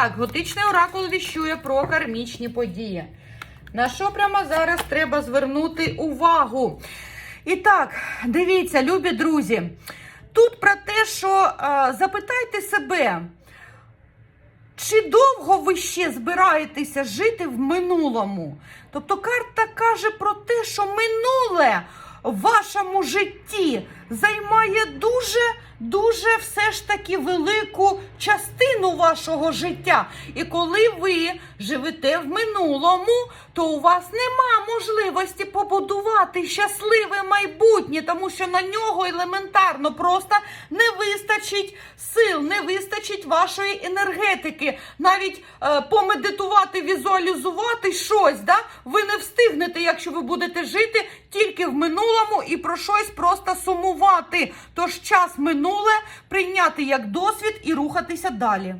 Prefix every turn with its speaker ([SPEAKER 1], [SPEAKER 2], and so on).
[SPEAKER 1] Так, готичний оракул віщує про кармічні події. На що прямо зараз треба звернути увагу? І так, дивіться, любі друзі, тут про те, що е, запитайте себе, чи довго ви ще збираєтеся жити в минулому? Тобто карта каже про те, що минуле в вашому житті займає дуже, дуже все ж таки велику частину вашого життя. І коли ви живете в минулому, то у вас нема можливості побудувати щасливе майбутнє, тому що на нього елементарно просто не вистачить сил, не вистачить вашої енергетики. Навіть е, помедитувати, візуалізувати щось, да? ви не встигнете, якщо ви будете жити тільки в минулому і про щось просто сумувати. Тож час минуле прийняти як досвід і рухатися далі.